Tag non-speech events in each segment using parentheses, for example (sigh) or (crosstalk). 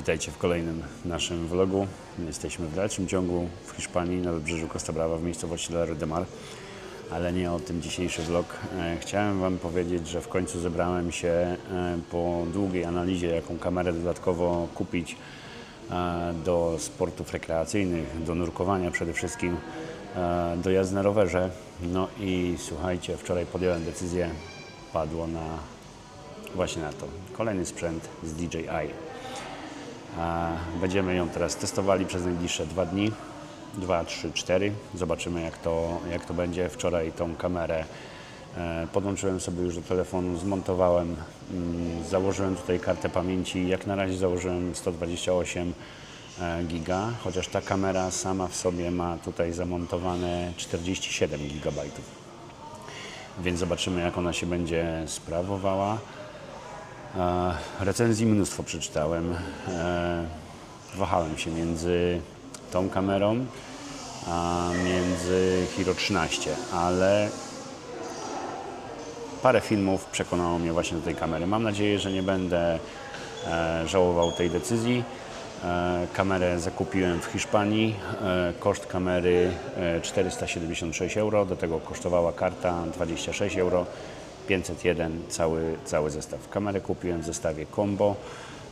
Witajcie w kolejnym naszym vlogu. Jesteśmy w dalszym ciągu w Hiszpanii, na wybrzeżu Costa Brava, w miejscowości Lara de Mar. Ale nie o tym dzisiejszy vlog. E, Chciałem Wam powiedzieć, że w końcu zebrałem się e, po długiej analizie, jaką kamerę dodatkowo kupić e, do sportów rekreacyjnych, do nurkowania przede wszystkim, do jazdy na rowerze. No i słuchajcie, wczoraj podjąłem decyzję, padło na właśnie na to. Kolejny sprzęt z DJI. Będziemy ją teraz testowali przez najbliższe dwa dni. 2, 3, 4. Zobaczymy jak to, jak to będzie. Wczoraj tą kamerę e, podłączyłem sobie już do telefonu, zmontowałem, mm, założyłem tutaj kartę pamięci. Jak na razie założyłem 128 e, giga, chociaż ta kamera sama w sobie ma tutaj zamontowane 47 gigabajtów. Więc zobaczymy jak ona się będzie sprawowała. Recenzji mnóstwo przeczytałem. E, Wahałem się między tą kamerą a między Hero 13, ale parę filmów przekonało mnie właśnie do tej kamery. Mam nadzieję, że nie będę e, żałował tej decyzji. E, Kamerę zakupiłem w Hiszpanii. Koszt kamery e, 476 euro, do tego kosztowała karta 26 euro. 501 cały, cały zestaw. Kamerę kupiłem w zestawie combo,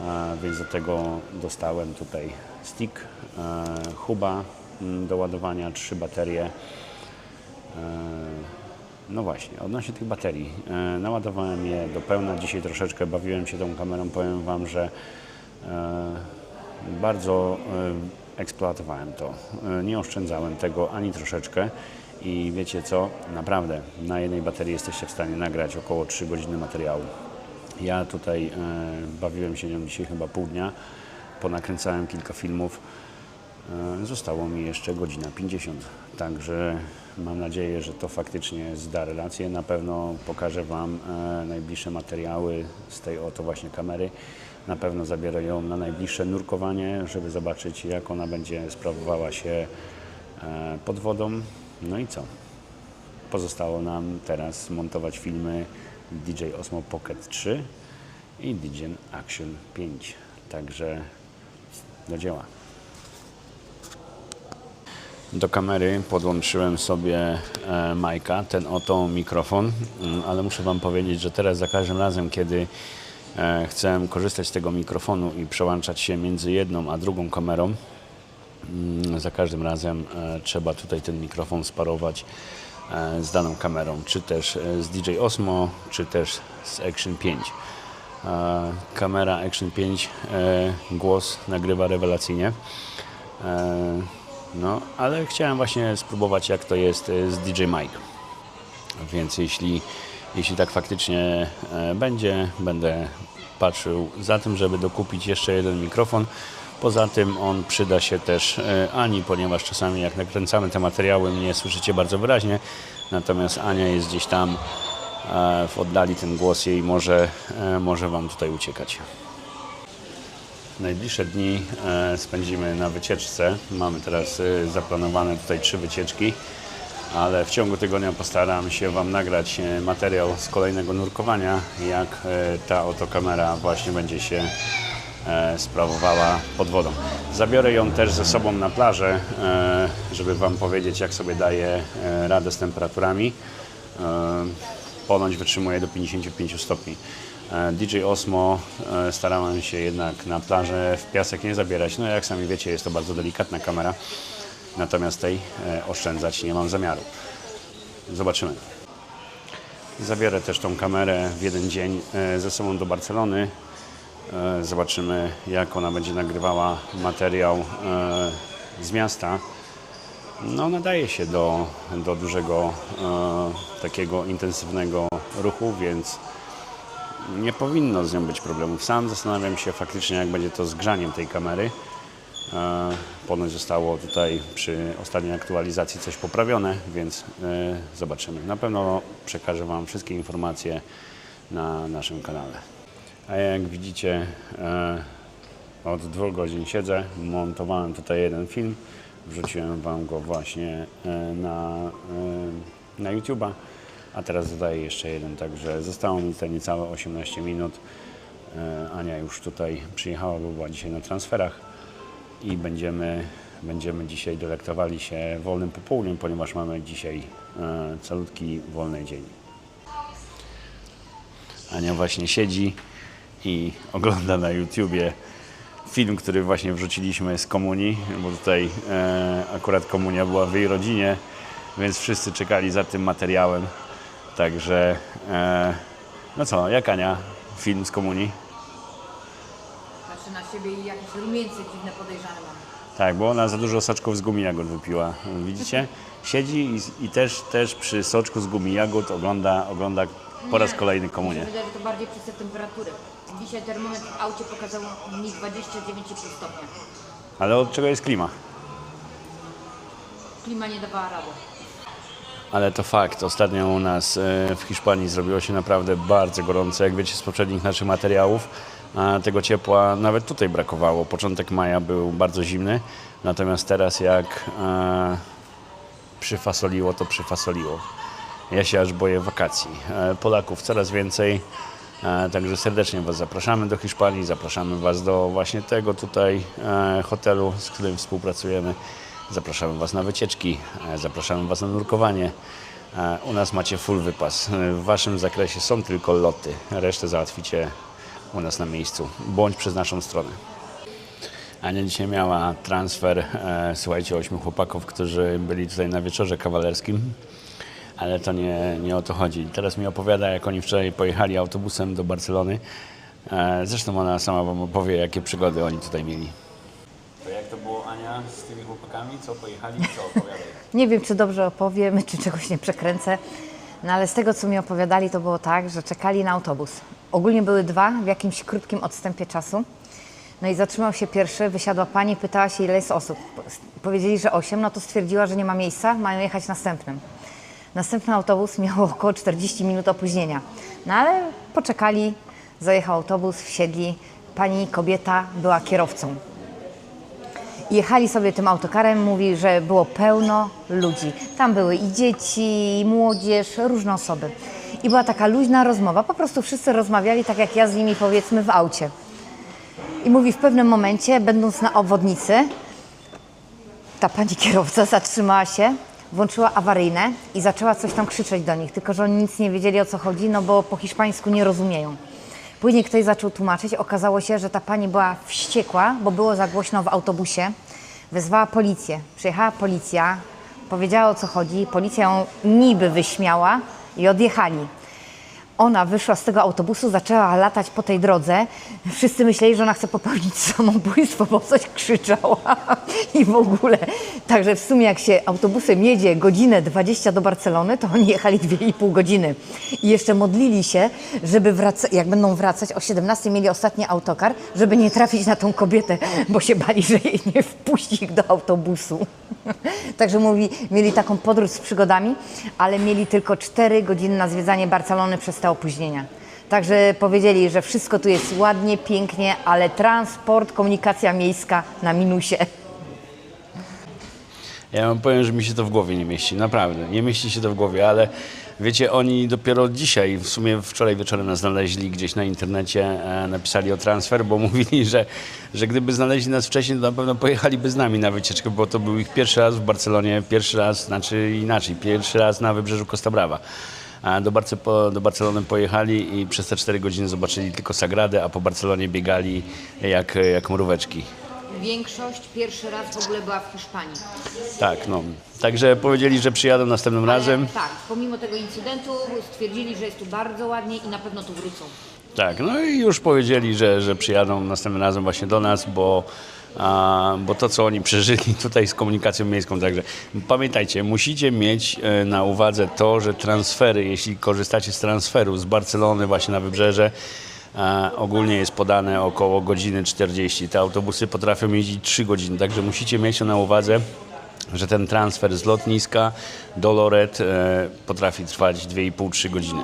e, więc do tego dostałem tutaj stick, e, huba mm, do ładowania, trzy baterie. E, No właśnie, odnośnie tych baterii. Naładowałem je do pełna. Dzisiaj troszeczkę bawiłem się tą kamerą. Powiem Wam, że bardzo eksploatowałem to. Nie oszczędzałem tego ani troszeczkę. I wiecie co? Naprawdę, na jednej baterii jesteście w stanie nagrać około 3 godziny materiału. Ja tutaj e, bawiłem się nią dzisiaj chyba pół dnia. Ponakręcałem kilka filmów. E, Zostało mi jeszcze godzina 50, także mam nadzieję, że to faktycznie zda relację. Na pewno pokażę Wam e, najbliższe materiały z tej oto właśnie kamery. Na pewno zabiorę ją na najbliższe nurkowanie, żeby zobaczyć jak ona będzie sprawowała się e, pod wodą. No i co? Pozostało nam teraz montować filmy DJI Osmo Pocket 3 i DJI Action 5. Także do dzieła. Do kamery podłączyłem sobie e, Majka, ten oto mikrofon, Mm, ale muszę Wam powiedzieć, że teraz za każdym razem, kiedy e, chcę korzystać z tego mikrofonu i przełączać się między jedną a drugą kamerą, za każdym razem e, trzeba tutaj ten mikrofon sparować e, z daną kamerą, czy też e, z DJI Osmo, czy też z Action 5. E, Kamera Action 5 e, głos nagrywa rewelacyjnie. No, ale chciałem właśnie spróbować jak to jest z DJ Mike. Więc jeśli, jeśli tak faktycznie będzie, będę patrzył za tym, żeby dokupić jeszcze jeden mikrofon. Poza tym on przyda się też e, Ani, ponieważ czasami jak nakręcamy te materiały, mnie słyszycie bardzo wyraźnie, natomiast Ania jest gdzieś tam e, w oddali, ten głos jej może, e, może Wam tutaj uciekać. Najbliższe dni spędzimy na wycieczce. Mamy teraz zaplanowane tutaj trzy wycieczki, ale w ciągu tygodnia postaram się Wam nagrać materiał z kolejnego nurkowania, jak ta oto kamera właśnie będzie się sprawowała pod wodą. Zabiorę ją też ze sobą na plażę, e, żeby Wam powiedzieć, jak sobie daje e, radę z temperaturami. E, Ponoć wytrzymuje do 55 stopni. E, DJ Osmo e, starałem się jednak na plażę w piasek nie zabierać. No jak sami wiecie, jest to bardzo delikatna kamera, natomiast tej e, oszczędzać nie mam zamiaru. Zobaczymy. Zabiorę też tą kamerę w jeden dzień e, ze sobą do Barcelony. E, Zobaczymy, jak ona będzie nagrywała materiał e, z miasta. No, nadaje się do, do dużego, e, takiego intensywnego ruchu, więc nie powinno z nią być problemów. Sam zastanawiam się faktycznie, jak będzie to z grzaniem tej kamery. Ponoć zostało tutaj przy ostatniej aktualizacji coś poprawione, więc zobaczymy. Na pewno przekażę Wam wszystkie informacje na naszym kanale. A jak widzicie, e, od dwóch godzin siedzę, montowałem tutaj jeden film, wrzuciłem Wam go właśnie e, na, e, na YouTube'a, a teraz dodaję jeszcze jeden, także zostało mi tutaj niecałe 18 minut. Ania już tutaj przyjechała, bo była dzisiaj na transferach. I będziemy, będziemy dzisiaj delektowali się wolnym popołudniem, ponieważ mamy dzisiaj calutki wolny dzień. Ania właśnie siedzi i ogląda na YouTubie film, który właśnie wrzuciliśmy z komunii, bo tutaj e, akurat komunia była w jej rodzinie, więc wszyscy czekali za tym materiałem. Także, e, no co, jak Ania, film z komunii? Patrzy na siebie i jakieś rumieńce dziwne podejrzane mam. Tak, bo ona za dużo soczków z gumi jagód wypiła. Widzicie? Siedzi i, i też, też przy soczku z gumi jagód ogląda, ogląda po raz kolejny Mi się komunię. wydaje, że to bardziej przez te temperatury. Dzisiaj termometr w aucie pokazał mi 29,5 stopnia. Ale od czego jest klima? Klima nie dawała rady. Ale to fakt. Ostatnio u nas e, w Hiszpanii zrobiło się naprawdę bardzo gorąco. Jak wiecie z poprzednich naszych materiałów, a tego ciepła nawet tutaj brakowało. Początek maja był bardzo zimny, natomiast teraz jak e, przyfasoliło, to przyfasoliło. Ja się aż boję wakacji. E, Polaków coraz więcej, e, także serdecznie Was zapraszamy do Hiszpanii, zapraszamy Was do właśnie tego tutaj e, hotelu, z którym współpracujemy. Zapraszamy Was na wycieczki, zapraszamy Was na nurkowanie. U nas macie full wypas. W Waszym zakresie są tylko loty, resztę załatwicie u nas na miejscu, bądź przez naszą stronę. Ania dzisiaj miała transfer, słuchajcie, ośmiu chłopaków, którzy byli tutaj na wieczorze kawalerskim, ale to nie, nie o to chodzi. Teraz mi opowiada, jak oni wczoraj pojechali autobusem do Barcelony. E, zresztą ona sama wam opowie, jakie przygody oni tutaj mieli. To jak to było, Ania, z tymi chłopakami? Co pojechali? Co opowiadaj? (laughs) Nie wiem, czy dobrze opowiem, czy czegoś nie przekręcę, no ale z tego, co mi opowiadali, to było tak, że czekali na autobus. Ogólnie były dwa w jakimś krótkim odstępie czasu. No i zatrzymał się pierwszy, wysiadła pani, pytała się, ile jest osób. Powiedzieli, że osiem, no to stwierdziła, że nie ma miejsca, mają jechać następnym. Następny autobus miał około 40 minut opóźnienia. No ale poczekali, zajechał autobus, wsiedli. Pani kobieta była kierowcą. Jechali sobie tym autokarem, mówi, że było pełno ludzi. Tam były i dzieci, i młodzież, różne osoby. I była taka luźna rozmowa, po prostu wszyscy rozmawiali tak jak ja z nimi powiedzmy w aucie. I mówi w pewnym momencie, będąc na obwodnicy, ta pani kierowca zatrzymała się, włączyła awaryjne i zaczęła coś tam krzyczeć do nich, tylko że oni nic nie wiedzieli o co chodzi, no bo po hiszpańsku nie rozumieją. Później ktoś zaczął tłumaczyć, okazało się, że ta pani była wściekła, bo było za głośno w autobusie. Wezwała policję. Przyjechała policja, powiedziała o co chodzi, policja ją niby wyśmiała i odjechali. Ona wyszła z tego autobusu, zaczęła latać po tej drodze. Wszyscy myśleli, że ona chce popełnić samobójstwo, bo coś krzyczała (laughs) i w ogóle. Także w sumie jak się autobusem jedzie godzinę 20 do Barcelony, to oni jechali 2,5 godziny. I jeszcze modlili się, żeby wraca- jak będą wracać, o 17 mieli ostatni autokar, żeby nie trafić na tą kobietę, bo się bali, że jej nie wpuści ich do autobusu. (laughs) Także mówi, mieli taką podróż z przygodami, ale mieli tylko 4 godziny na zwiedzanie Barcelony przez te opóźnienia. Także powiedzieli, że wszystko tu jest ładnie, pięknie, ale transport, komunikacja miejska na minusie. Ja wam powiem, że mi się to w głowie nie mieści, naprawdę. Nie mieści się to w głowie, ale wiecie, oni dopiero dzisiaj, w sumie wczoraj wieczorem nas znaleźli gdzieś na internecie, e, napisali o transfer, bo (laughs) mówili, że, że gdyby znaleźli nas wcześniej, to na pewno pojechaliby z nami na wycieczkę, bo to był ich pierwszy raz w Barcelonie, pierwszy raz, znaczy inaczej, pierwszy raz na wybrzeżu Costa Brava. A do, Barce, do Barcelony pojechali i przez te 4 godziny zobaczyli tylko Sagradę, a po Barcelonie biegali jak, jak mróweczki. Większość pierwszy raz w ogóle była w Hiszpanii. Tak, no. Także powiedzieli, że przyjadą następnym razem. Ale, tak, pomimo tego incydentu stwierdzili, że jest tu bardzo ładnie i na pewno tu wrócą. Tak, no i już powiedzieli, że, że przyjadą następnym razem właśnie do nas, bo, a, bo to, co oni przeżyli (laughs) tutaj z komunikacją miejską, także pamiętajcie, musicie mieć e, na uwadze to, że transfery, jeśli korzystacie z transferu z Barcelony właśnie na wybrzeże, ogólnie jest podane około godziny 40. Te autobusy potrafią jeździć 3 godziny, także musicie mieć to na uwadze, że ten transfer z lotniska do Loret e, potrafi trwać 2,5-3 godziny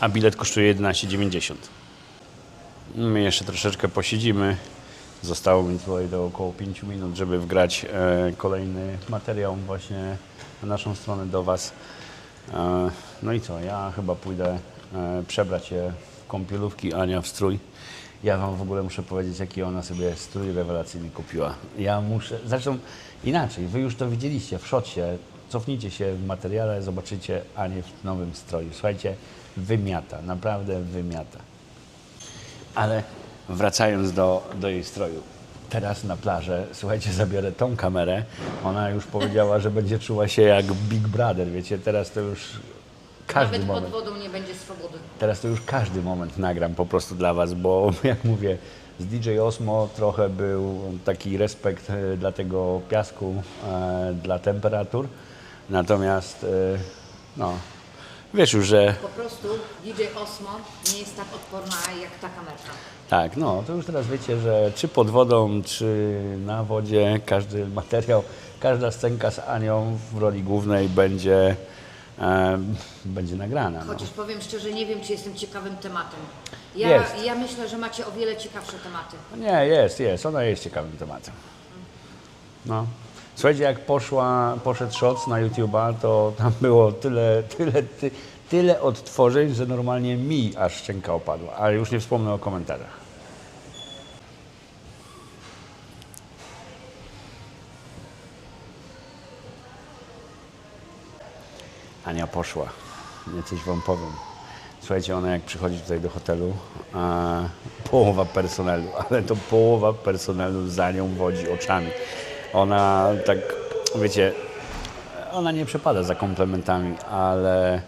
a bilet kosztuje 11,90. My jeszcze troszeczkę posiedzimy. Zostało mi tutaj do około 5 minut, żeby wgrać e, kolejny materiał właśnie na naszą stronę do Was. E, no i co, ja chyba pójdę przebrać się kąpielówki, Ania w strój. Ja Wam w ogóle muszę powiedzieć, jaki ona sobie strój rewelacyjny kupiła. Ja muszę, zresztą inaczej, Wy już to widzieliście w szocie. Cofnijcie się w materiale, zobaczycie Anię w nowym stroju. Słuchajcie, wymiata, naprawdę wymiata. Ale wracając do, do jej stroju. Teraz na plażę, słuchajcie, zabiorę tą kamerę. Ona już powiedziała, że będzie czuła się jak Big Brother, wiecie, teraz to już każdy Nawet moment. pod wodą nie będzie swobody. Teraz to już każdy moment nagram po prostu dla Was, bo (laughs) jak mówię, z DJ Osmo trochę był taki respekt e, dla tego piasku, e, dla temperatur. Natomiast, e, no, wiesz już, że Po prostu DJ Osmo nie jest tak odporna jak ta kamerka. tak, no, to już teraz wiecie, że czy pod wodą, czy na wodzie, każdy (laughs) materiał, każda scenka z Anią w roli głównej będzie, e, będzie nagrana. No. Chociaż powiem szczerze, nie wiem, czy jestem ciekawym tematem. Ja, Jest. ja myślę, że macie o wiele ciekawsze tematy. Nie, jest, jest. Ona jest ciekawym tematem. No. Słuchajcie, jak poszła, poszedł Shots na YouTube'a, to tam było tyle, tyle, ty, tyle odtworzeń, że normalnie mi aż szczęka opadła. Ale już nie wspomnę o komentarzach. Ania poszła. Ja coś wam powiem. Słuchajcie, ona jak przychodzi tutaj do hotelu, a połowa personelu, (laughs) ale to połowa personelu za nią wodzi oczami. Ona tak, wiecie, ona nie przepada za komplementami, ale,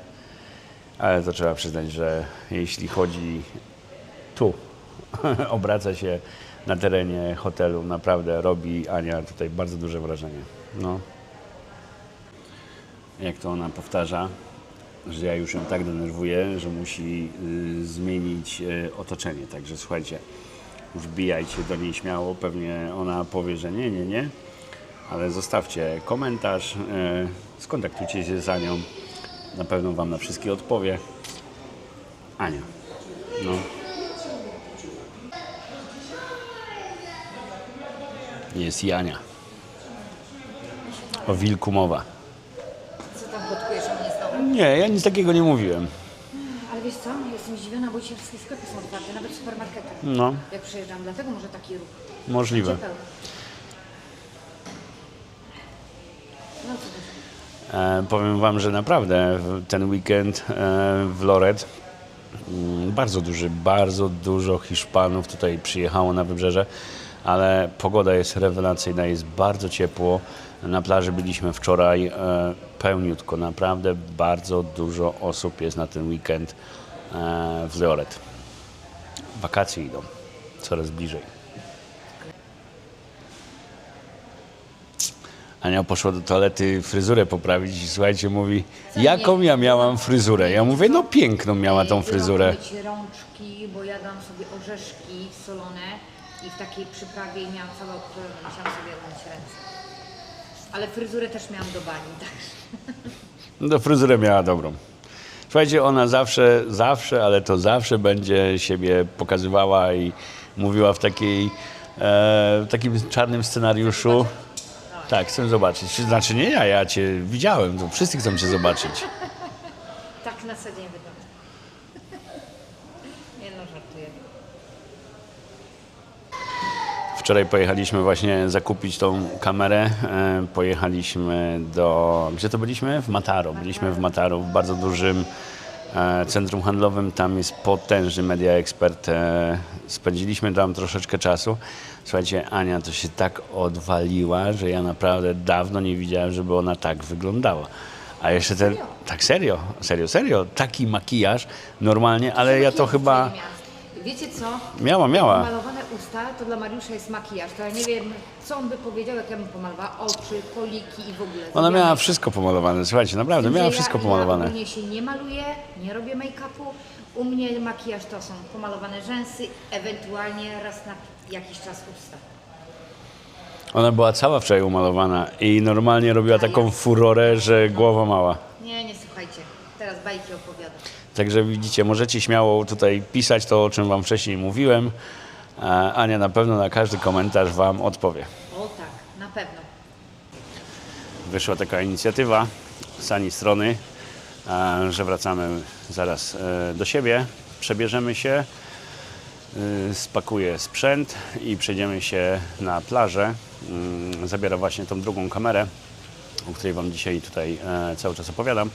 ale to trzeba przyznać, że jeśli chodzi tu, (laughs) obraca się na terenie hotelu, naprawdę robi Ania tutaj bardzo duże wrażenie. No jak to ona powtarza, że ja już ją tak denerwuję, że musi y, zmienić y, otoczenie. Także słuchajcie, już bijajcie do niej śmiało. Pewnie ona powie, że nie, nie, nie. Ale zostawcie komentarz, y, skontaktujcie się z Anią. Na pewno Wam na wszystkie odpowie. Ania. No. Jest i Ania. O wilku mowa. Co tam plotkujesz o mnie znowu? Nie, ja nic takiego nie mówiłem. Ale wiesz co, jestem zdziwiona, bo dzisiaj wszystkie sklepy są otwarte, nawet supermarkety. No, Jak przyjeżdżam, dlatego może taki ruch. możliwe. Będzie pełno. No co też? E, powiem Wam, że naprawdę w- ten weekend e, w Loret mm, bardzo duży, bardzo dużo Hiszpanów tutaj przyjechało na wybrzeże, ale pogoda jest rewelacyjna, jest bardzo ciepło. Na plaży byliśmy wczoraj e, pełniutko, naprawdę bardzo dużo osób jest na ten weekend e, w Loret. Wakacje idą coraz bliżej. Ania poszła do toalety fryzurę poprawić i słuchajcie, mówi, jaką ja miałam fryzurę? Ja mówię, no piękną miała tą fryzurę. Myć rączki, bo jadłam sobie orzeszki solone i w takiej przyprawie miałam całe odkrojone, musiałam sobie umyć ręce. Ale fryzurę też miałam do bani, także. No fryzurę miała dobrą. Słuchajcie, ona zawsze, zawsze, ale to zawsze będzie siebie pokazywała i mówiła w takiej, e, w takim czarnym scenariuszu. Tak, chcę zobaczyć. Znaczy nie ja, ja Cię widziałem, to wszyscy chcą Cię zobaczyć. Tak na co dzień wygląda. Nie no, żartuję. Wczoraj pojechaliśmy właśnie zakupić tą kamerę. E, Pojechaliśmy do. Gdzie to byliśmy? W Mataro. Byliśmy w Mataro, w bardzo dużym e, centrum handlowym. Tam jest potężny media ekspert. E, Spędziliśmy tam troszeczkę czasu. Słuchajcie, Ania to się tak odwaliła, że ja naprawdę dawno nie widziałem, żeby ona tak wyglądała. A jeszcze ten. Tak serio, serio, serio. Taki makijaż normalnie, ale ja to chyba. Wiecie co? Miała, miała. Malowane usta to dla Mariusza jest makijaż. To ja nie wiem, co on by powiedział, jak ja bym pomalowała oczy, poliki i w ogóle. Ona miała wszystko pomalowane, słuchajcie, naprawdę, miała ja- wszystko Ja pomalowane. ogólnie się nie maluję, nie robię make-upu. U mnie makijaż to są pomalowane rzęsy, ewentualnie raz na jakiś czas usta. Ona była cała wczoraj umalowana i normalnie robiła taką furorę, że głowa mała. Nie, nie słuchajcie. Teraz bajki opowiadam. Także widzicie, możecie śmiało tutaj pisać to, o czym Wam wcześniej mówiłem. A Ania na pewno na każdy komentarz Wam odpowie. O tak, na pewno. Wyszła taka inicjatywa z Ani strony, e, że wracamy zaraz e, do siebie. przebierzemy się, spakuję sprzęt i przejdziemy się na plażę. Mm, Zabiorę właśnie tą drugą kamerę, o której Wam dzisiaj tutaj e, cały czas opowiadam.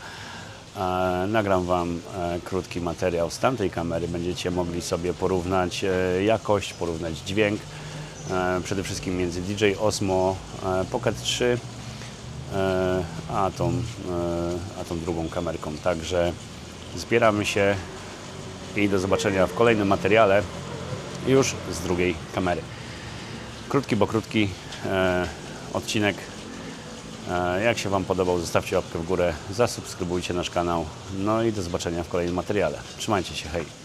Nagram Wam e, krótki materiał z tamtej kamery. Będziecie mogli sobie porównać e, jakość, porównać dźwięk. E, Przede wszystkim między DJI Osmo Pocket 3 e, a tą, a tą drugą kamerką. Także zbieramy się i do zobaczenia w kolejnym materiale już z drugiej kamery. Krótki, bo krótki odcinek. E, jak się Wam podobał, zostawcie łapkę w górę, zasubskrybujcie nasz kanał. No i do zobaczenia w kolejnym materiale. Trzymajcie się, hej!